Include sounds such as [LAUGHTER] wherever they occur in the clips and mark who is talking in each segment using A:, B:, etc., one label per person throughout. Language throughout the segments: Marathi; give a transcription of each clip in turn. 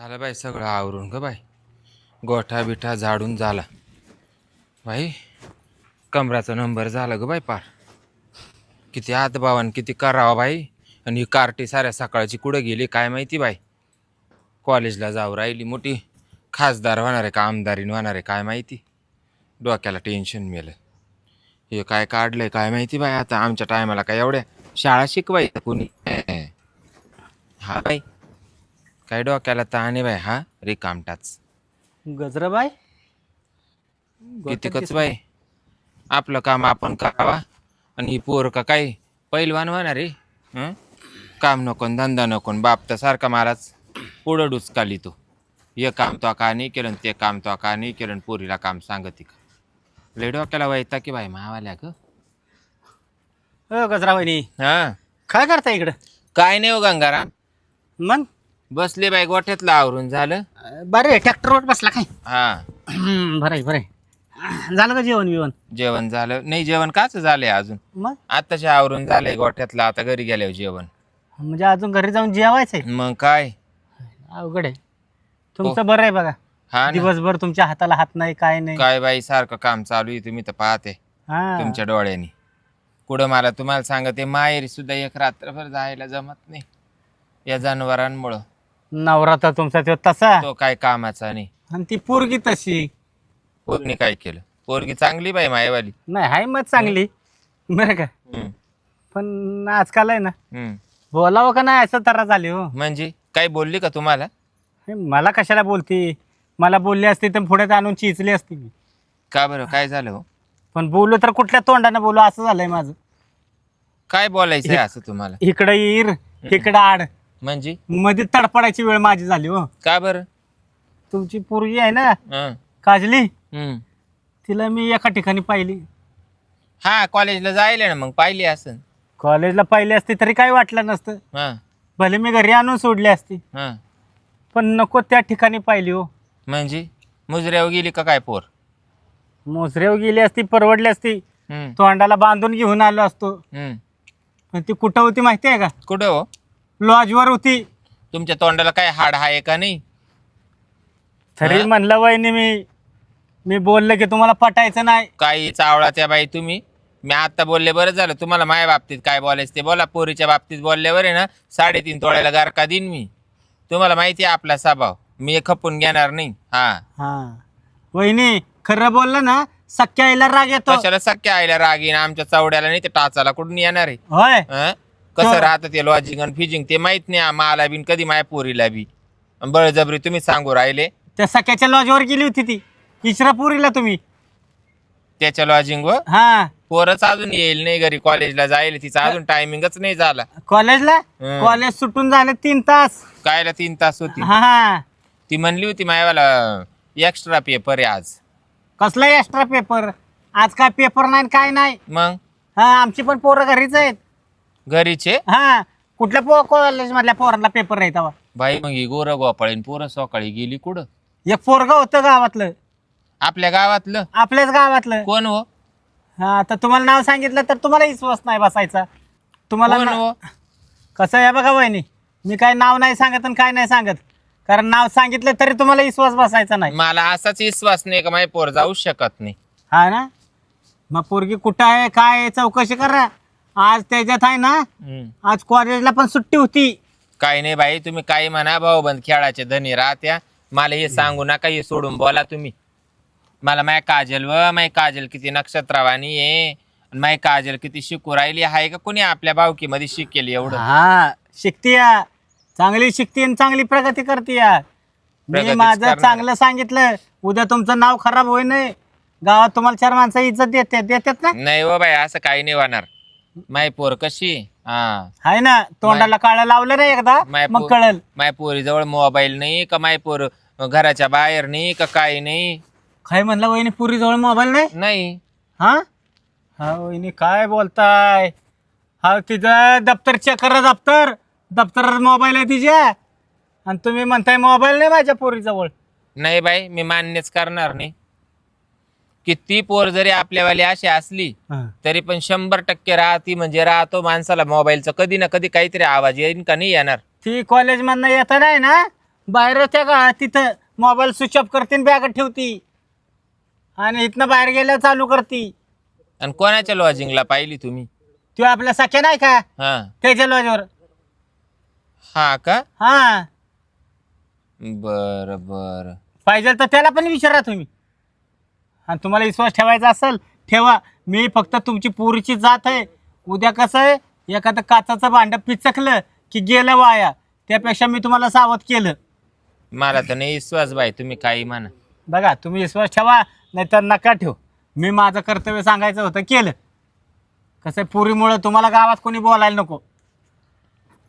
A: झालं बाई सगळं आवरून ग बाई. गोठा बिठा झाडून झाला. बाई कमराचा नंबर झाला ग बाई पार. किती हातभावान किती करावा बाई. आणि ही कार्टी साऱ्या सकाळची कुठं गेली काय माहिती बाई. कॉलेजला जाऊ राहिली मोठी. खासदार होणार आहे का आमदारीन होणार आहे काय माहिती. डोक्याला टेन्शन मेलं. हे काय काढलंय काय माहिती बाई आता आमच्या टायमाला काय एवढ्या शाळा शिकवायचं कोणी? हा बाई. काय डोक्याला आहे बाई हा? रिकामटाच
B: गजराबाई?
A: कितीकच बाई? आपलं काम आपण करावा. आणि ही पोर का काय पैलवान होणार रे? हं? काम नको न धंदा नको न बाप तर सारखा महाराज पुढं डुचकाली तो. हे काम तो का नाही केलं न ते काम तो का नाही केलं न पोरीला काम सांगती का? लय डोक्याला वैता की बाई मावाल्या ग.
B: हो गजराबाईनी.
A: हा?
B: काय करता इकडं?
A: काय नाही हो गंगाराम.
B: मग?
A: बसले बाई गोठ्यातलं आवरून झालं.
B: बरे ट्रॅक्टरवर बसला काय?
A: हा.
B: बरं आहे बरं आहे. झालं का जेवण बिवण?
A: जेवण झालं. नाही जेवण काच झालंय अजून.
B: मग?
A: आत्ताचे आवरून झालंय गोठ्यातलं आता घरी गेल्यावर जेवण.
B: म्हणजे अजून घरी जाऊन जेवायचंय
A: मग काय?
B: अवघड आहे. तुमचं बरं आहे बघा.
A: हा ना.
B: दिवसभर तुमच्या हाताला हात नाही काय नाही.
A: काय बाई सारखं काम चालू आहे तुम्ही तर पाहते.
B: हा.
A: तुमच्या डोळ्यांनी. कुठं मला तुम्हाला सांगते माहेरी सुद्धा एक रात्रभर जायला जमत नाही. या जनावरांमुळं.
B: नवरा तर तुमचा तो तसा.
A: तो काय कामाचा नाही.
B: आणि ती पोरगी तशी.
A: पोरगी काय केलं? पोरगी चांगली बाई मायवाली.
B: नाही हाय मग चांगली. बरं का?
A: हम्म,
B: पण आजकाल आहे ना
A: हम्म.
B: बोलावं का नाही असं तरा झाले हो.
A: म्हणजे? काय बोलली का तुम्हाला?
B: हे मला कशाला बोलती? मला बोलली असती तर पुढे आणून चिचली असती मी.
A: का बरं? काय झालं हो?
B: पण बोललो तर कुठल्या तोंडानं बोलू? असं झालंय माझं.
A: काय बोलायचंय असं तुम्हाला?
B: इकडं येईर इकडं आड.
A: म्हणजे?
B: मध्ये तडपडायची वेळ माझी झाली हो.
A: का बरं?
B: तुमची पोरगी आहे ना
A: हं,
B: काजली?
A: हम्म.
B: तिला मी एका ठिकाणी पाहिली.
A: हा कॉलेजला जायला ना मग पाहिली असं
B: कॉलेजला पाहिली असती तरी काही वाटलं नसतं.
A: हा.
B: भले मी घरी आणून सोडली असती.
A: हा.
B: पण नको त्या ठिकाणी पाहिली हो.
A: म्हणजे? मुजऱ्यावर गेली का काय पोर?
B: मोसरेव गेली असती परवडली असती.
A: हम्म,
B: तोंडाला बांधून घेऊन आलो असतो.
A: हम्म.
B: पण ती कुठं होती माहिती आहे का?
A: कुठं हो?
B: लॉजवर होती.
A: तुमच्या तोंडाला काय हाड आहे का नाही?
B: तरी
A: हा?
B: म्हणलं वहिनी मी मी बोललं की तुम्हाला पटायचं नाही.
A: काही चावळा त्या बाई तुम्ही. मी आता बोलले बरं झालं तुम्हाला माझ्या बाबतीत काय बोलायचं ते बोला. पोरीच्या बाबतीत बोलल्यावर आहे ना साडेतीन तोळ्याला गारका देईन मी. तुम्हाला माहिती आहे आपला स्वभाव. मी हे खपून घेणार नाही. हा.
B: हा. वहिनी खरं बोललं ना सख्या आईला राग येतो.
A: कशाला सख्या आईला रागीन आमच्या चवड्याला नाही ते टाचाला कुठून येणार आहे?
B: होय.
A: हं? कसं
B: तो-
A: राहतं ते लॉजिंग आणि फिजिंग ते माहीत नाही मला बिन कधी माझ्या पोरीला बी. बळजबरी तुम्ही सांगू राहिले.
B: त्या सख्याच्या लॉजवर गेली होती ती. इचरापुरीला तुम्ही.
A: त्याच्या लॉजिंग व
B: हा.
A: पोरच अजून येईल नाही घरी कॉलेजला जाईल तिचा अजून टायमिंगच नाही झाला.
B: कॉलेजला
A: हं.
B: कॉलेज सुटून झाले तीन तास.
A: कायला तीन तास होती?
B: हा हा.
A: ती म्हणली होती मायावाला एक्स्ट्रा पेपर आहे आज.
B: कसला एक्स्ट्रा पेपर आज काय पेपर नाही न काय नाही?
A: मग?
B: हा आमची पण पोरं घरीच आहेत.
A: घरीचे?
B: हा कुठल्या पो कॉलेज मधल्या पोरांना पेपर नाही तेव्हा.
A: बाई मग ही गोरं गोपाळीन पोरं सकाळी गेली कुठं?
B: एक पोरग होतं गावातलं.
A: आपल्या गावातलं?
B: आपल्याच गावातलं.
A: कोण हो?
B: हा आता तुम्हाला नाव सांगितलं तर तुम्हाला विश्वास नाही बसायचा. तुम्हाला
A: कोण
B: ना-
A: हो?
B: कसं आहे बघा वहिनी मी काय नाव नाही सांगत आणि काय नाही सांगत. कारण नाव सांगितलं तरी तुम्हाला विश्वास बसायचा नाही.
A: मला असाच विश्वास नाही का माझी पोर जाऊ शकत नाही.
B: हा ना? मग पोरगी कुठं आहे काय आहे, चौकशी करा. आज त्याच्यात आहे ना
A: हम्म.
B: आज कॉलेजला पण सुट्टी होती.
A: काही नाही बाई तुम्ही काही म्हणा भाऊ बंद खेळाचे धनी राहत्या. मला हे सांगू नका हे सोडून बोला तुम्ही. मला माय काजल व माय काजल किती नक्षत्रवाणी आहे. आणि माय काजल किती शिकू राहिली आहे का? कोणी आपल्या भावकीमध्ये शिकेल एवढं?
B: हा शिकती या. चांगली शिकती आणि चांगली प्रगती करते या. मी
A: प्रगतीच
B: माझं
A: करणार.
B: चांगलं सांगितलं. उद्या तुमचं नाव खराब होई नाही गावात तुम्हाला चार माणसं इज्जत देते. देतात ना?
A: नाही हो बाई असं काही नाही होणार. माय पोर कशी? हा.
B: आहे ना तोंडाला काळं लावलं ना एकदा
A: माय
B: मग कळल.
A: माय पोरीजवळ मोबाईल नाही का माय पोर घराच्या बाहेर नाही का काही नाही?
B: काय म्हणलं वहिनी पुरी जवळ मोबाईल नाही?
A: नाही.
B: हा? हा वहिनी काय बोलताय? हा तिचं दप्तर चेक करा दप्तर. दप्तर मोबाईल आहे तिच्या. आणि तुम्ही म्हणताय मोबाईल नाही माझ्या पोरीजवळ.
A: नाही बाई मी मान्यच करणार नाही. किती पोर जरी आपल्यावाली अशी असली
B: हा.
A: तरी पण शंभर टक्के राहती म्हणजे राहतो माणसाला मोबाईलचा. कधी ना कधी काहीतरी आवाज येईन का नाही येणार.
B: ती कॉलेज मधनं येत नाही ना बाहेर त्या का तिथं मोबाईल स्विच ऑफ करते बॅगत ठेवती. आणि इथनं बाहेर गेल्यावर चालू करती.
A: आणि कोणाच्या लॉजिंगला पाहिली तुम्ही?
B: तो आपल्या सख्या नाही का?
A: हा.
B: त्याच्या लॉजवर
A: हा का?
B: हा.
A: बर बर.
B: पाहिजे तर त्याला पण विचारा तुम्ही. आणि तुम्हाला विश्वास ठेवायचा असेल ठेवा. मी फक्त तुमची पोरीची जात आहे. उद्या कसं आहे एखादं काचाचं भांड पिचकलं की गेलं वाया. त्यापेक्षा मी तुम्हाला सावध केलं.
A: मला तर नाही विश्वास बाई तुम्ही काही म्हणा.
B: बघा तुम्ही विश्वास ठेवा नाहीतर नका ठेव. मी माझं कर्तव्य सांगायचं होतं केलं. कसं पोरीमुळं तुम्हाला गावात कोणी बोलायला नको.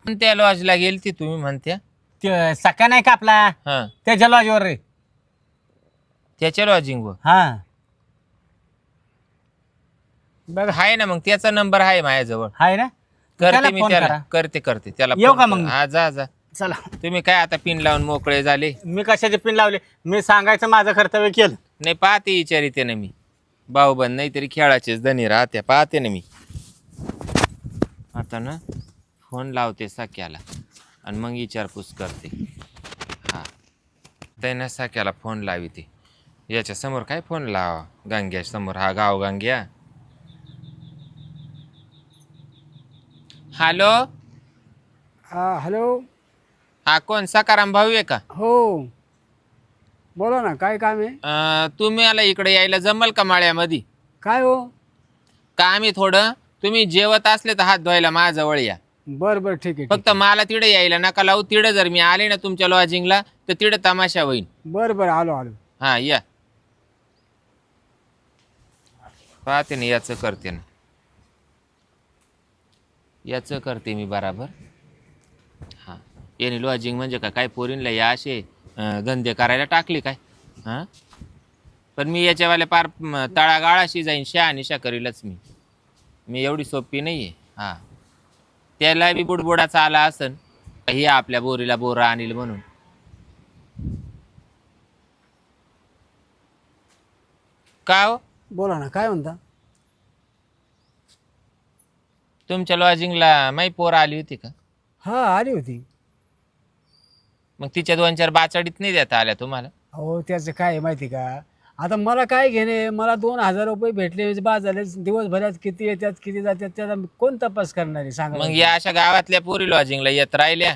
A: पण त्या लॉजला गेलती तुम्ही म्हणत्या
B: ते सका नाही का आपला?
A: हा.
B: त्याच्या लॉजवर रे
A: त्याच्या लॉजिंग वर?
B: हा.
A: बघा आहे ना मग त्याचा नंबर आहे माझ्याजवळ.
B: आहे ना? त्याला
A: करते मी त्याला.
B: करा.
A: करते करते त्याला
B: येऊ का
A: कर.
B: मग?
A: हा जा जा.
B: चला.
A: तुम्ही काय आता पिन लावून मोकळे झाले?
B: मी कशाचे पिन लावले? मी सांगायचं माझं कर्तव्य केलं.
A: नाही पाहते विचारिते ना मी. भाऊबंद नाही तरी खेळाचेच धनी राहत्या पाहते ना मी. आता ना फोन लावते साक्याला आणि मग विचारपूस करते. हा. त्यानं साक्याला फोन लाविते याच्या समोर काय फोन लावा? गांग्या समोर हा गाव गांग्या हॅलो?
C: हा हॅलो?
A: हा कोण? सकाराम भाऊ आहे का?
C: हो. बोला ना काय काम आहे?
A: अं, तुम्ही आला इकडे यायला जमल का माळ्यामध्ये?
C: काय हो?
A: काम आहे थोडं? तुम्ही जेवत असले तर हात धुवायला माझ्याजवळ या.
C: बरं बरं ठीक आहे
A: फक्त मला तिकडे यायला नका लावू. तिकडे जर मी आले ना तुमच्या लॉजिंगला तर तिकडे तमाशा होईल.
C: बरं बरं आलो आलो.
A: हा या. पाहते ना याचं करते ना. याचं करते मी बराबर. हा. याने लॉजिंग म्हणजे काय? काय पोरींला या असे धंदे करायला टाकले काय? हां? पण मी याच्यावाल्या पार म, तळागाळाशी जाईन शहा आणि करीलच मी. मी एवढी सोपी नाही आहे हां. त्याला बी बुडबुडाचा आला असन ही आपल्या बोरीला बोरा आणील म्हणून. का हो?
C: बोला ना काय म्हणता?
A: तुमच्या लॉजिंगला माही पोर आली होती का?
C: हा आली होती.
A: मग तिच्या दोन चार बाचाडीत नाही देता आल्या तुम्हाला?
C: अहो त्याचं काय आहे माहिती का? आता मला काय घेणे? मला दोन हजार रुपये भेटले बाद झाले दिवसभरात किती येतात किती जातात त्याचा कोण तपास करणार आहे? सांगा
A: मग
C: बरं.
A: या अशा गावातल्या पोरी लॉजिंगला येत राहिल्या.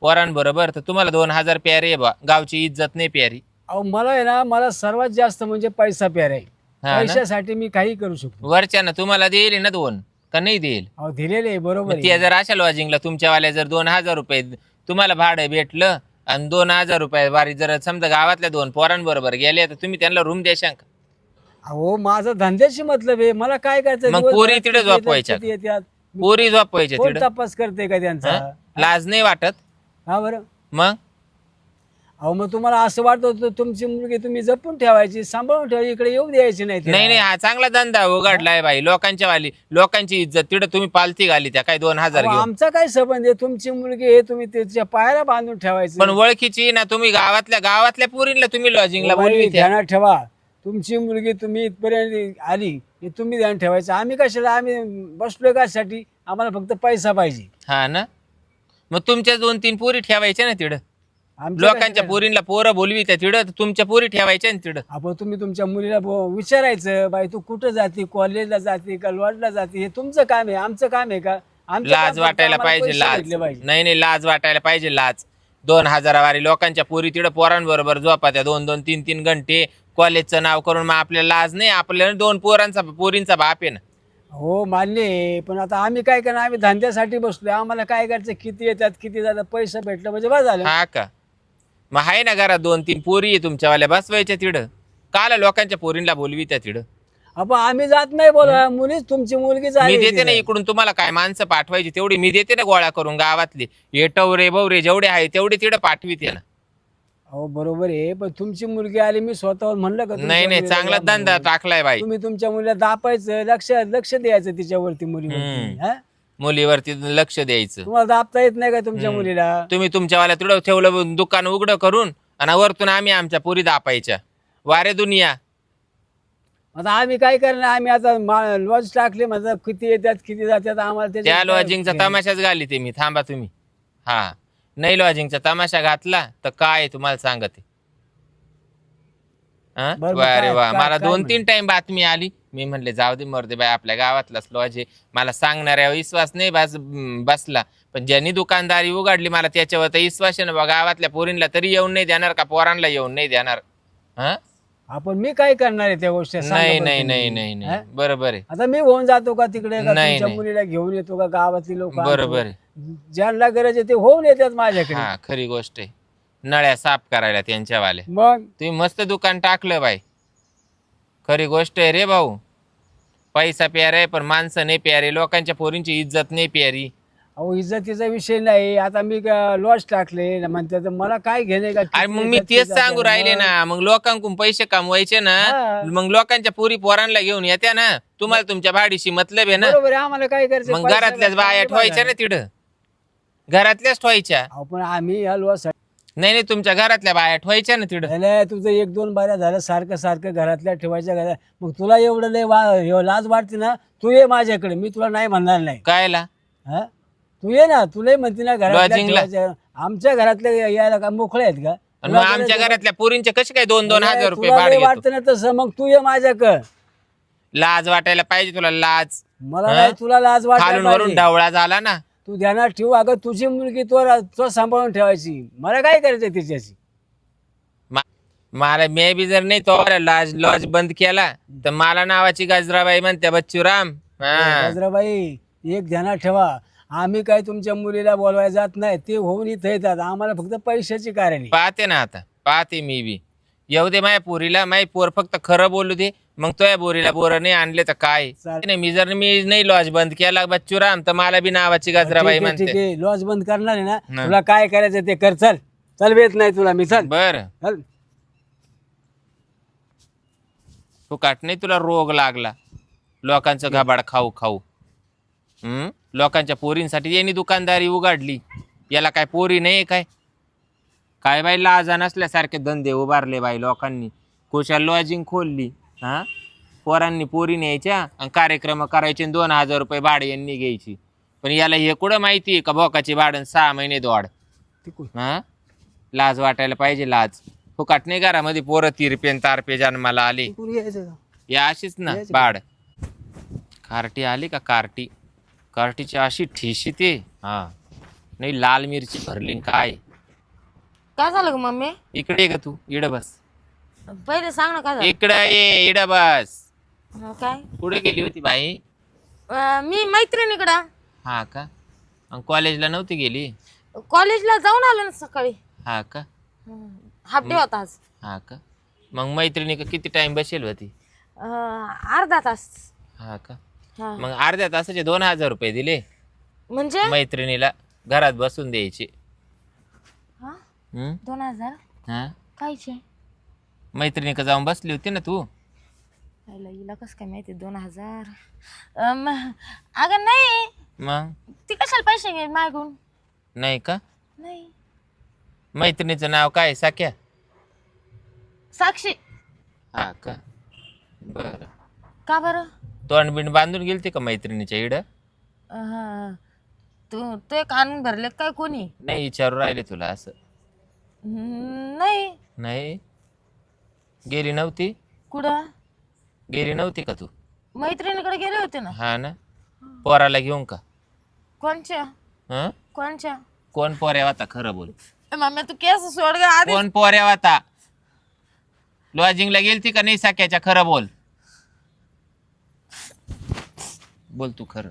A: पोरांबरोबर तर तुम्हाला दोन हजार प्यारे आहे बा गावची इज्जत नाही प्यारी.
C: अहो मला आहे ना मला सर्वात जास्त म्हणजे पैसा प्यार आहे.
A: हा ना?
C: पैशासाठी मी काही करू शकतो.
A: वरच्यानं तुम्हाला देईल ना दोन. का नाही देईल?
C: अहो दिलेले आहे बरोबर
A: मग ते. जर अशा लॉजिंगला तुमच्यावाल्या जर दोन हजार रुपये तुम्हाला भाडं भेटलं आणि दोन हजार रुपये वारी जर समजा गावातल्या दोन पोरांबरोबर गेले तर तुम्ही त्यांना रूम द्याशाल का
C: अहो माझं धंद्याशी मतलब आहे. मला काय करायचं?
A: मग
C: दिवसभरात
A: पोरी
C: किती
A: तिकडे
C: येतात,
A: झोपवायच्या.
C: किती येतात?
A: पोरी झोपवायच्या
C: कोण
A: तिकडं
C: तपास करते का त्यांचा?
A: हं? लाज नाही वाटत?
C: हा बरं.
A: मग?
C: अहो मग तुम्हाला असं वाटत होतं तुमची मुलगी तुम्ही जपून ठेवायची सांभाळून ठेवायची इकडे येऊ द्यायची नाही तिला.
A: नाही नाही हा चांगला धंदा उघडलाय बाई लोकांच्या वाली लोकांची इज्जत तिकडे तुम्ही पालती घाली त्या काय दोन हजार
C: अहो,
A: घेऊन.
C: आमचा काय संबंध आहे? तुमची मुलगी आहे तुम्ही तिच्या पायाला बांधून ठेवायचं.
A: पण ओळखीची ना तुम्ही गावातल्या गावातल्या पुरीला तुम्ही लॉजिंगला
C: बाई,
A: बोलवी
C: ध्यानात ठेवा. तुमची मुलगी तुम्ही इथपर्यंत आली हे तुम्ही ध्यान ठेवायचं. आम्ही कशाला आम्ही बसलोय कशासाठी? आम्हाला फक्त पैसा पाहिजे.
A: हा ना? मग तुमच्या दोन तीन पोरी ठेवायच्या ना तिकडं लोकांच्या पोरींला पोरं बोलवी त्या तर तुमच्या पोरी ठेवायच्या ना तिकडं
C: आपण तुम्ही तुमच्या मुलीला बो- विचारायचं बाई तू कुठं जाते? कॉलेजला जाते का लॉजला जाते? हे तुमचं काम आहे आमचं काम आहे का? आमचं काम
A: लाज
C: फक्त
A: वाटायला
C: आम्हाला
A: पाहिजे
C: पैसे
A: लाज.
C: भेटले पाहिजे.
A: नाही नाही लाज वाटायला पाहिजे लाज. दोन हजारावारी लोकांच्या पोरी तिकडं पोरांबरोबर झोपा त्या दोन दोन तीन तीन घंटे कॉलेजचं नाव करून मग आपल्याला लाज नाही. आपल्याला दोन पोरांचा पोरींचा बाप आहे ना.
C: हो मान्य आहे. पण आता आम्ही काय करणार? आम्ही धंद्यासाठी बसलोय. आम्हाला काय करायचं? किती येतात किती जातात? पैसे भेटलं म्हणजे बस झालं.
A: हा का? मग आहे ना घरात दोन तीन पोरी आहे तुमच्यावाल्या बसवायच्या तिकडं काला लोकांच्या पोरींला बोलवी त्या तिकडं
C: आपण आम्ही जात नाही बोला. मुलीच तुमची मुलगी
A: मी देते ना इकडून तुम्हाला काय माणसं पाठवायची तेवढी मी देते ना गोळा करून गावातली. हे टवरे बवरे जेवढे आहे तेवढे तिकडे पाठविते ना.
C: हो बरोबर आहे पण तुमची मुलगी आली मी स्वतःवर म्हणलं का
A: नाही नाही चांगला धंदा? टाकलाय बाई.
C: तुम्ही तुमच्या मुलीला दापायचं लक्ष लक्ष द्यायचं तिच्यावरती मुलीवरती.
A: हम्म.
C: हा?
A: मुलीवरती लक्ष द्यायचं.
C: तुम्हाला दाबता येत नाही का तुमच्या मुलीला?
A: तुम्ही तुमच्यावाल्या तिकडं ठेवलं दुकान उघडं करून आणि वरतून आम्ही आमच्या पुरी दापायच्या. वारे दुनिया.
C: आता आम्ही काय करणार? आम्ही आता लॉज टाकले म्हणजे किती येतात किती जातात आम्हाला त्याच्यात
A: त्या
C: काय
A: लॉजिंगचा? तमाशाच घाली ते मी. थांबा तुम्ही. हा. नाही लॉजिंगचा तमाशा घातला तर काय तुम्हाला सांगते. हा?
C: बरं,
A: वा
C: काय-
A: मला
C: काय
A: दोन? तीन टाइम बातमी आली. मी म्हणले जाऊ दे मर्दे बाई आपल्या गावातलाच लॉज आहे. मला सांगणाऱ्या विश्वास नाही बस बसला. पण ज्यांनी दुकानदारी उघडली मला त्याच्यावर तर विश्वास आहे ना बा गावातल्या पोरींना तरी येऊन नाही देणार का पोरांना येऊन नाही देणार? हा?
C: आपण मी काय करणार आहे त्या गोष्टी सांगा
A: नाही
C: बरं
A: नाही
C: तुम्ही.
A: नाही नाही
C: हा?
A: नाही बरोबर आहे.
C: आता मी होऊन जातो का तिकडे का
A: नाही,
C: तुमच्या
A: नाही.
C: मुलीला घेऊन येतो का गावातली लोक
A: बरोबर आहे.
C: ज्यांना गरज आहे ते होऊन येतात माझ्याकडे.
A: हा खरी गोष्ट आहे. नळ्या साफ करायला त्यांच्यावाले.
C: मग?
A: तुम्ही मस्त दुकान टाकलं बाई. खरी गोष्ट आहे रे भाऊ. पैसा प्यारा आहे पण माणसं नाही प्यारे लोकांच्या पोरींची इज्जत नाही प्यारी.
C: अहो इज्जतीचा विषय नाही. आता मी लॉस टाकले. म्हणते तर मला काय घेणे का
A: अरे मग मी तेच सांगू राहिले ना. मग लोकांकडून पैसे कमवायचे ना
C: हा.
A: मग लोकांच्या पोरी पोरांना घेऊन येत्या ना. तुम्हाला तुमच्या भाडीशी मतलब आहे ना.
C: बरोबर आहे आम्हाला काय करायचं?
A: मग
C: पैसा
A: घरातल्याच बाया
C: काय
A: ठेवायच्या ना तिथं. घरातल्याच ठेवायच्या.
C: अहो, पण आम्ही या लॉस
A: नाही नाही तुमच्या घरातल्या बाया ठेवायच्या ना तिथं
C: झालं तुझं एक दोन बाऱ्या झालं सारखं सारखं घरातल्या ठेवायच्या घरात. मग तुला एवढं लय वा हे लाज वाटते ना तू ये माझ्याकडे मी तुला नाही म्हणणार नाही.
A: कायला?
C: हा? तू ये ना तुलाही म्हणते ना घरातल्या? ठेवायच्या आमच्या घरातले यायला का मोकळे आहेत का?
A: आणि मग आमच्या घरातल्या पोरींचे कसे काय दोन दोन हजार रुपये
C: तुला लय
A: भाडे घेतो?
C: वाटतं ना तसं मग तू ये माझ्याकडे.
A: लाज वाटायला पाहिजे तुला लाज.
C: मला
A: हा?
C: नाही तुला लाज
A: खालून वरून. ढवळा झाला ना.
C: तू ध्यानात ठेवू अगं तुझी मुलगी तो तो सांभाळून ठेवायची. मला काय करायचं तिच्याशी?
A: मला मे बी जर नाही तो लॉज लॉज बंद केला तर मला नावाची गाजराबाई म्हणते बच्चूराम. हा.
C: गजराबाई एक ध्यानात ठेवा. आम्ही काय तुमच्या मुलीला बोलवायला जात नाही ते होऊन इथं येतात. आम्हाला फक्त पैशाची कारण. आहे.
A: पाहते ना आता. पाहते मी बी. येऊ दे माझ्या पोरीला माझी पोर फक्त खरं बोलू दे. मग तो या पोरीला पोर नाही आणले तर काय? नाही मी जर मी नाही लॉज बंद केला बच्चूराम तर मला बी नावाची गाजराबाई
C: ठीक आहे, ठीक
A: म्हणते
C: आहे. लॉज बंद करणार आहे ना. तुला काय करायचं ते कर चल. चल येत नाही तुला मी चल.
A: बर.
C: चल.
A: फुकाट नाही तुला रोग लागला. लोकांचं घाबाड खाऊ खाऊ. हम्म लोकांच्या पोरींसाठी यांनी दुकानदारी उघडली. याला काय पोरी नाही काय? काय बाई लाजा नसल्यासारखे धंदे उभारले बाई लोकांनी. कुशाल लॉजिंग खोलली हा? पोरांनी पोरी न्यायच्या आणि कार्यक्रम करायचे आणि दोन हजार रुपये भाडे यांनी घ्यायची. पण याला हे कुठं माहिती आहे का बोकाची भाडं सहा महिने दोड?
C: तिकून.
A: हा? लाज वाटायला पाहिजे लाज. फुकाट नाही घरामध्ये पोरं तिरपेन तारपे जन्माला आले.
C: तिकून यायचं का?
A: या अशीच ना
C: यायचं
A: बाड कार्टी आली का कार्टी? कार्टीची अशी ठिशी ते. हा. नाही लाल मिरची भरली न काय?
D: काय झालं ग मम्मी?
A: इकडे ये ग तू इड बस.
D: पहिले सांग ना काय झालं.
A: इकडे ये इड बस.
D: हं, काय?
A: कुठे गेली होती बाई?
D: अं, मी मैत्रिणीकडं.
A: हा का? कॉलेजला नव्हती गेली?
D: कॉलेजला जाऊन आलो ना सकाळी.
A: हा का?
D: हाफ डे होता आज.
A: हा का? मग मैत्रिणी का किती टाइम बसेल होती?
D: अं, अर्धा तास.
A: हा का?
D: हा.
A: मग अर्ध्या तासाचे दोन हजार रुपये दिले.
D: म्हणजे?
A: मैत्रिणीला घरात बसून द्यायचे? हम्म?
D: दोन हजार?
A: हा?
D: कायचे?
A: मैत्रिणी का जाऊन बसली होती ना तू?
D: हिला कसं काय माहिती दोन हजार? अं, म- अगं नाही.
A: मग?
D: ती कशाला पैसे घे मागून?
A: नाही का?
D: नाही.
A: मैत्रिणीचं नाव काय साक्या?
D: साक्षी.
A: हा का? बर.
D: का बरं?
A: तोंड बिंड बांधून गेलती का मैत्रिणीच्या इड?
D: अं, तू तू कान भरले काय कोणी?
A: नाही विचारू राहिले तुला असं.
D: नाही.
A: नाही? गेली नव्हती?
D: कुठं?
A: गेली नव्हती का तू?
D: मैत्रिणीकडे गेले होते ना.
A: हा ना. पोराला घेऊन का?
D: कोणच्या?
A: हं?
D: कोणच्या?
A: कोण पोऱ्या होता खरं बोल.
D: ए, मम्मी तू केस सोड ग आधी
A: कोण पोऱ्या होता लॉजिंगला गेलती का नाही साक्याच्या? खरं बोल. बोल तू खरं.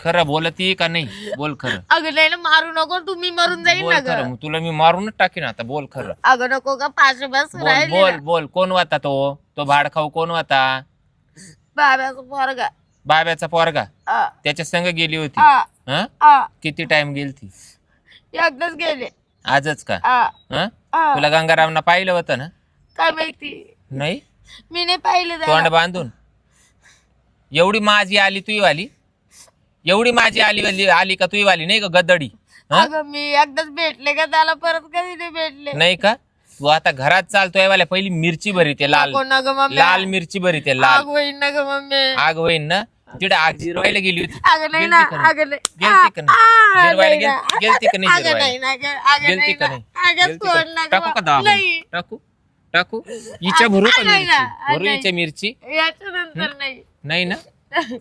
A: खरं बोलती का नाही? बोल खरं.
D: अगं नाही ना मारू नको तुम्ही मरून जाईल
A: बोल
D: ना
A: खरं
D: ग
A: मग तुला मी मारूनच टाकीन आता बोल खरं.
D: अगं नको का पाचशे बस
A: बोल
D: राहिले
A: बोल बोल कोण होता तो? तो भाड खाऊ कोण होता?
D: बाब्याचं पोरगा.
A: बाब्याचा पोरगा?
D: आ,
A: त्याच्या संग गेली होती?
D: आ,
A: हं?
D: आ.
A: किती टाइम गेली ती
D: एकदाच गेले.
A: आजच का?
D: आ,
A: हं?
D: आ.
A: तुला गंगारामना पाहिलं होतं ना?
D: काय माहिती?
A: नाही?
D: मी नाही पाहिलं त्याला.
A: तोंड बांधून? एवढी माझी आली तुई वाली? एवढी माझी आली वाली आली का तुई वाली? नाही का गदडी? हं?
D: अगं मी एकदाच भेटले का? त्याला परत कधी नाही भेटले.
A: नाही का? तू आता घरात चालतोय वाल्या पहिली मिरची भरी ते लाल.
D: नको ना ग मम्मी.
A: लाल मिरची भरी ते लाल.
D: आग होईन ना ग मम्मी.
A: आग होईन ना? तिकडे आग जिरवायला गेली होती.
D: अगं नाही ना
A: गेलती का नाही?
D: अगं नाही.
A: गेलती का नाही?
D: आ,
A: जिरवायला
D: नाही
A: गेल-
D: ना.
A: गेलती का नाही
D: अगं
A: जिरवायला?
D: नाही ना गं, अगं
A: गेलती
D: नाही
A: का
D: ना.
A: नाही?
D: अगं
A: गेलती का?
D: सोड ना गं.
A: टाकू का दाबून?
D: नाही.
A: टाकू? टाकू? हिच्या भरू का
D: नाही ना,
A: मिरची भरू
D: नाही.
A: हिच्या मिरची?
D: याच्यानंतर नाही.
A: नाही ना? [LAUGHS]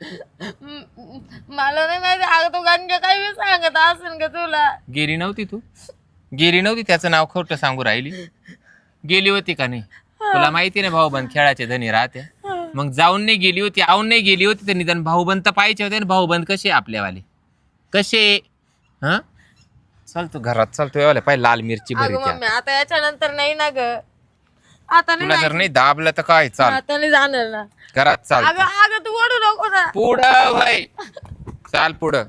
D: मला नाही माहिती अगं तो गाणं काही वेळ सांगत असेल का तुला.
A: गेली नव्हती तू? गेली नव्हती त्याचं नाव खोटं सांगू राहिली. गेली होती का नाही? तुला माहिती ना भाऊबंद खेळाचे धनी राहते. मग जाऊन नाही गेली होती आऊन नाही गेली होती तर निदान भाऊबंद तर पाहिजे होते ना भाऊबंद कसे आपल्यावाले? कसे? हा? चल तू घरात चल तू यावाले पाय लाल मिरची भरी
D: अगं
A: त्या
D: मम्मी आता याच्यानंतर नाही ना ग. आता नाही
A: तुला जर. नाही दाबलं तर काय? चाल.
D: आता नाही जाणार ना.
A: घरात चाल.
D: अगं अगं तू ओढू नको ना.
A: पुढं वय चाल पुढं.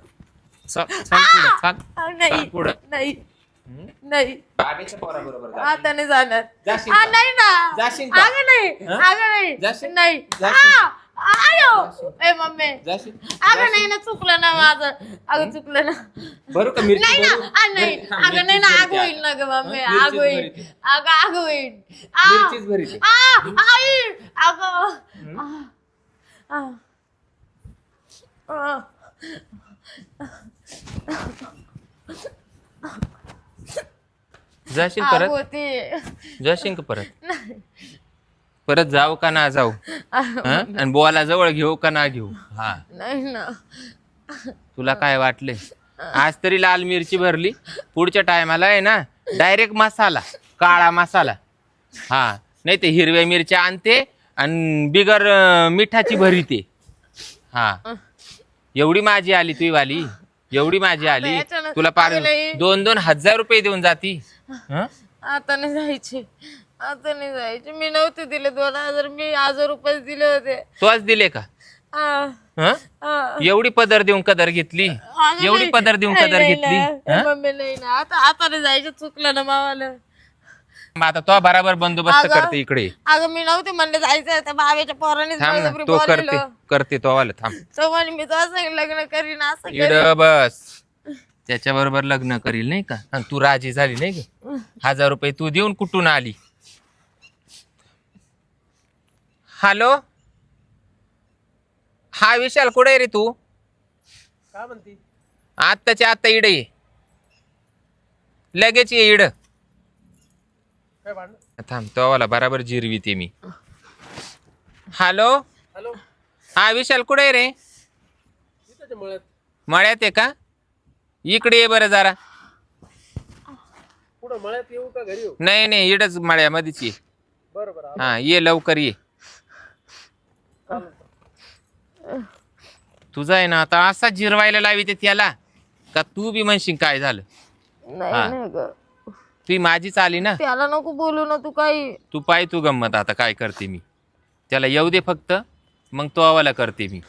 A: चल चल पुढं चाल.
D: नाही.
A: पुढं.
D: नाही. नाही.
A: बाबेच्या पोराबरोबर जा.
D: आता नाही जाणार.
A: जाशील
D: आ,
A: का?
D: नाही ना.
A: जाशील का?
D: अगं नाही.
A: हं?
D: अगं नाही.
A: जाशील?
D: नाही.
A: जाशील?
D: आ, आयो! ए मम्मी.
A: जाशील
D: अगं नाही ना चुकलं ना माझं. अगं चुकलं ना.
A: का मिरची
D: नाही ना
A: भरू?
D: आ, नाही. अगं नाही ना आग. होईल ना ग मम्मी.
A: हं?
D: आग
A: मिरचीच
D: होईल.
A: भरीत.
D: अगं आग होईल. आ,
A: मिरचीच भरीत आहे.
D: आ, आई. अगं. आ, आ. आ.
A: जाशील
D: आग
A: परत.
D: होते.
A: जाशील का परत. परत जाऊ का ना जाऊ? हं? आणि बोला जवळ घेऊ का ना घेऊ? हा.
D: नाही ना.
A: तुला काय वाटले? आज तरी लाल मिरची भरली. पुढच्या टायमाला आहे ना डायरेक्ट मसाला काळा मसाला. हा. नाही ते हिरव्या मिरच्या आणते आणि बिगर अं, मिठाची भरीते. हा. एवढी माझी आली तुझी वाली. एवढी माझी आली.
D: याच्यानं-
A: तुला पार. दोन दोन हजार रुपये देऊन जाती. हं?
D: आता नाही जायचे. आता नाही जायचे. मी नव्हते दिले दोन हजार मी हजार रुपये दिले होते.
A: तोच दिले का? हं? एवढी पदर देऊन कदर घेतली?
D: अगं
A: एवढी
D: नाही.
A: पदर देऊन
D: नाही,
A: कदर
D: नाही
A: घेतली?
D: ना.
A: हं?
D: मम्मी नाही ना आता आता नाही जायचं. चुकलं ना मावाला
A: मग आता तो बराबर बंदोबस्त
D: अगं.
A: करते इकडे.
D: अगं मी नव्हते म्हणले जायचं त्या बाबाच्या पोराने
A: थांब ना
D: बळजबरी
A: तो करते
D: बोलवलं.
A: करते तो वाला थांब.
D: तो म्हणे मी तो असं लग्न करीन असं
A: इड. बस. त्याच्या बरोबर लग्न करील नाही का? आणि तू राजी झाली नाही का? हजार रुपये तू देऊन कुठून आली? हॅलो? हा विशाल कुठे रे तू?
C: काय म्हणते?
A: आत्ताच्या आत्ता इड ये. लगेच ये इड.
C: काय भांडण?
A: थांब तो वाला बराबर जिरवी ते मी. हॅलो?
C: हॅलो?
A: हा विशाल कुठे आहे रे?
C: मळ्यात.
A: मळ्यात आहे का? इकडे ये बरं जरा.
C: पुढं मळ्यात येऊ का घरी येऊ?
A: नाही नाही इडच मळ्यामध्येच ये.
C: बरं बरं
A: हा ये लवकर ये. तुझा आहे ना आता असा जिरवायला लावी ते त्याला का तू बी म्हणशील काय झालं?
D: नाही
A: हा.
D: नाही ग.
A: ती माझीच आली ना?
D: त्याला नको बोलू ना तू काही.
A: तू पाय तू गंमत आता काय करते मी? त्याला येऊ दे फक्त मग तो आवाला करते मी.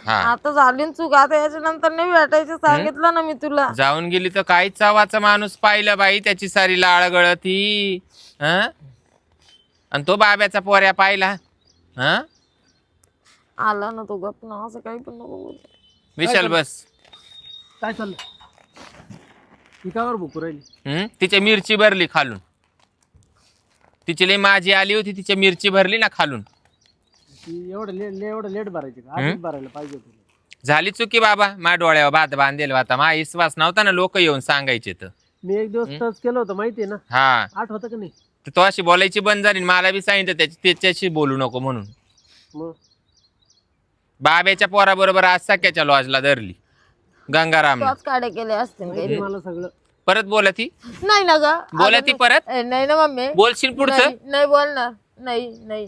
A: हा.
D: आता झाली ना चूक आता याच्या नंतर नाही भेटायचं सांगितलं ना मी तुला.
A: जाऊन गेली तर काय चावाचा माणूस पाहिला बाई त्याची सारी लाळ गळती हं? आणि तो बाब्याचा पोऱ्या पाहिला हा?
D: आला ना तो गप ना असं काही पण नको बोलू
A: विशाल बस
C: काय चाललं पिकावर भुकू राहिली?
A: हं? तिच्या मिरची भरली खालून. तिची लई माझी आली होती तिच्या मिरची भरली ना खालून.
C: ती एवढं लेट एवढं लेट भरायची का? आधीच भरायला पाहिजे तुला
A: झाली चुकी बाबा मा डोळ्यावर भात बांधेल होता मा विश्वास नव्हता ना लोक येऊन सांगायचे तर.
C: मी एक दिवस टच केलं होतं माहितीये ना?
A: हा.
C: आठवतं का नाही?
A: तर तो अशी बोलायची बंद झाली आणि मला बी सांगितलं त्याची त्याच्याशी बोलू नको म्हणून.
C: मग?
A: बाब्याच्या पोराबरोबर आज सख्याच्या लॉजला धरली. गंगाराम.
D: काढे केले असते
C: माहिती मला सगळं.
A: परत बोला ती.
D: नाही ना ग.
A: बोला ती परत.
D: ए, नाही ना मम्मी.
A: बोलशील पुढचं?
D: नाही नाही बोलणार. नाही नाही.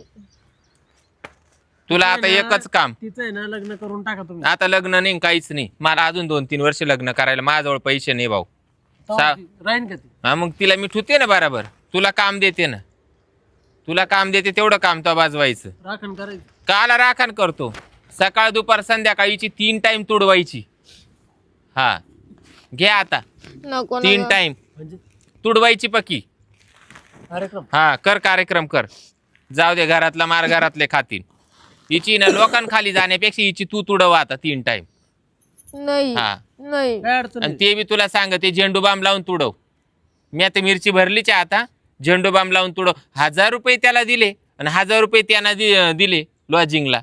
A: तुला आता एकच काम.
C: तिचं आहे ना लग्न करून टाका तुम्ही.
A: आता लग्न नाही काहीच नाही. मला अजून दोन तीन वर्ष लग्न करायला माझ्याजवळ पैसे नाही भाऊ.
C: तेव्हा ती राहीन का ती?
A: हा मग तिला मी ठुते ना बराबर. तुला काम देते ना. तुला काम देते तेवढं काम तो बाजवायचं.
C: राखण करायची.
A: काला राखण करतो. सकाळ दुपार संध्याकाळीची तीन टाइम तुडवायची. हा. घे आता.
D: नको ना
A: तीन
D: ग.
A: टाइम
C: म्हणजे?
A: तुडवायची पकी
C: कार्यक्रम?
A: हा कर कार्यक्रम कर. जाऊ दे घरातला मार घरातले खातील हिची ना लोकांखाली जाण्यापेक्षा हिची तू तुडव आता तीन टाइम
D: नाही
A: हा.
D: नाही.
C: काय अडचण
A: आणि
C: नाही.
A: ते बी तुला सांग ते झेंडू बाम लावून तुडव. मी आता मिरची भरलीच आहे आता. झेंडू बाम लावून तुडव. हजार रुपये त्याला दिले आणि हजार रुपये त्यांना दि- दिले लॉजिंगला?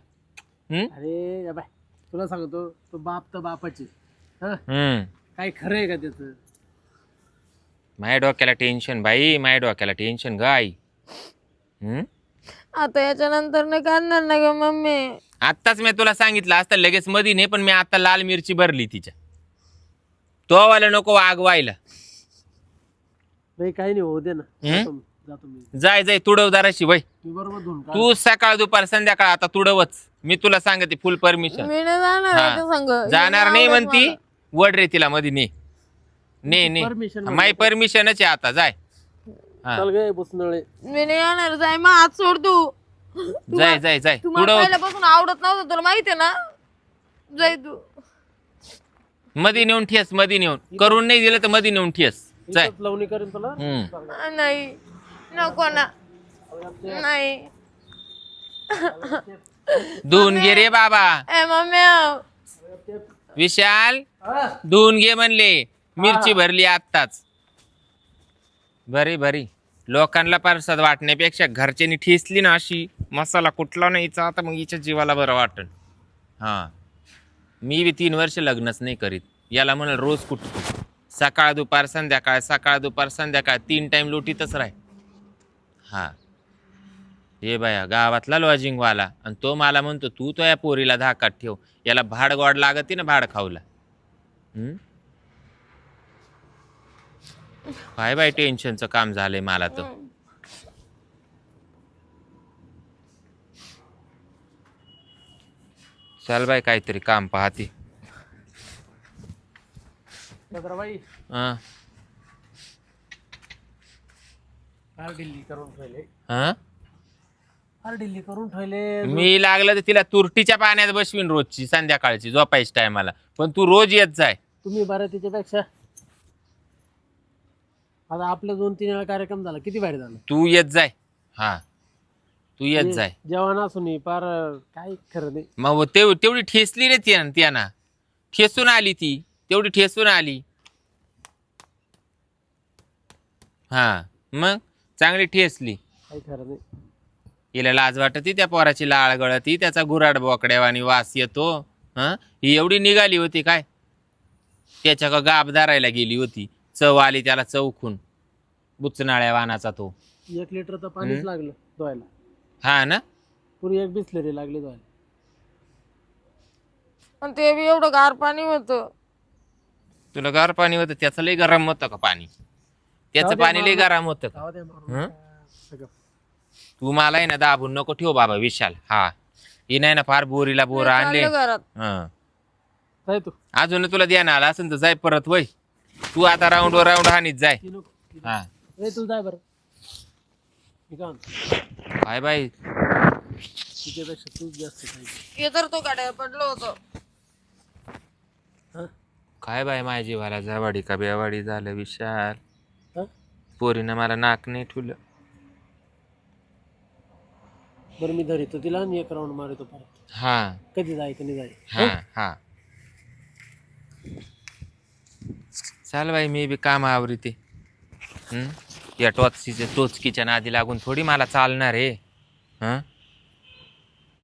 E: अरे या बाय. तुला सांगतो तो बाप तर बापाची. हा?
A: हम्म.
E: काय खरं आहे का त्याचं?
A: माझ्या डोक्याला टेन्शन बाई. माझ्या डोक्याला टेन्शन ग आई हम्म?
D: आता याच्यानंतर नाही करणार ना ग मम्मी.
A: आत्ताच मी तुला सांगितलं असतं लगेच मधी नाही पण मी आता लाल मिरची भरली तिच्या. तो वाला नको वागवायला
E: नाही काही नाही होऊ दे ना.
A: हम्म?
E: जातो मी-
A: जाय जाय तुडवदाराशी वय.
E: मी बरोबर धुवून काढ.
A: तू सकाळ दुपार संध्याकाळ आता तुडवच. मी तुला सांगते फुल परमिशन
D: मी नाही जाणार
A: हा.
D: याच्या संग.
A: जाणार नाही म्हणती. वड रे तिला मधी ने. ने ने.
E: Permission
A: माय परमिशनच आहे आता जाय. हा.
E: चल गे बुसनळे
D: मी नाही येणार जाय मग हात सोड तू.
A: जाय जाय जाय.
D: तुम्हाला
A: तुडव.
D: पहिल्यापासून आवडत नव्हतं तुला माहितीये ना? जाय तू.
A: मधी नेऊन ठेस मधी नेऊन. करून नाही दिलं तर मधी नेऊन ठेस. जाय.
E: लावणी करेन तुला.
A: हम्म.
D: नाही. नको ना. नाही.
A: धुवून घे रे बाबा.
D: ए मम्मी
A: विशाल धुवून घे म्हणले. मिरची भरली आत्ताच. बरी बरी लोकांना परसाद वाटण्यापेक्षा घरच्यांनी ठेसली ना अशी. मसाला कुठला नाही हिचा आता मग हिच्या जीवाला बरं वाटन. हा. मी बी तीन वर्ष लग्नच नाही करीत. याला म्हणाल रोज कुठतो सकाळ दुपार संध्याकाळ सकाळ दुपार संध्याकाळ. तीन टाइम लुटीतच राह. हा. हे बाया गावातला लॉजिंगवाला. आणि तो मला म्हणतो तू तो या पोरीला धाकात ठेव. याला भाड गोड लागते ना भाड खाऊला. हम्म? काय बाय टेन्शनचं काम झालंय मला तर. चल बाय काहीतरी काम पाहते.
E: बाई
A: हा.
E: फार डिल्ली करून ठेवले.
A: हा?
E: फार डिल्ली करून ठेवले.
A: मी लागलं तर तिला तुरटीच्या पाण्यात बसवीन रोजची संध्याकाळची झोपायची टायमाला. पण तू रोज येत जाय.
E: तुम्ही बरं त्याच्यापेक्षा आता आपले दोन तीन वेळा कार्यक्रम झाला किती भारी झालं.
A: तू येत जाय. हा. तू येत जाय.
E: जेवण असून फार काय खरं नाही.
A: मग तेव तेवढी ठेसली रे त्या त्याना. ठेसून आली ती. तेवढी ठेसून आली. हा. मग? चांगली ठेसली
E: काही खरं नाही.
A: हिला लाज वाटती त्या पोराची लाळ गळती त्याचा गुराड बोकड्यावानी वास येतो हा? ही एवढी निघाली होती काय? त्याच्या का गाब धरायला गेली होती. चव आली त्याला चौकून बुचनाळ्या वानाचा तो.
E: एक लिटर तर पाणीच
A: हम्म.
E: लागलं धुवायला.
A: हा ना?
E: पुरी एक बिसलरी लागली धुवायला.
D: आणि ते बी एवढं गार पाणी होतं.
A: तुला गार पाणी होतं त्याचं लय गरम होतं का पाणी? त्याचं पाणी लय
E: मामा.
A: गरम होतं का?
E: द्या.
A: हं? तू मला आहे ना दाबून नको ठेव बाबा विशाल. हा. ही नाही ना फार बोरीला बोर आणले.
D: चालले घरात.
A: हं.
E: जाय तू.
A: अजून तुला द्यायला आला असेल तर जाय परत वय. तू आता राऊंड वर राऊंड हानीत जाय.
E: ती नको
A: हा.
E: ए तू जाय बरं. मी काय म्हणतो,
A: बाय बाय.
E: तिच्यापेक्षा तूच जास्त पाहिजे.
D: हे तर तो गाड्या पडलो होतो.
E: हं?
A: काय बाय माझ्या जीवाला जावाडी का बेवाडी झालं विशाल? पोरीनं मला नाक नाही ठुलं
E: बरं मी धरितो तिला आणि एक राऊंड मारतो परत.
A: हा.
E: कधी जाय कधी जाय
A: हा हा. चाल बाई मी बी काम आवरीते. हं? या टोचकीच्या टोचकीच्या नादी लागून थोडी मला चालणार आहे. हं?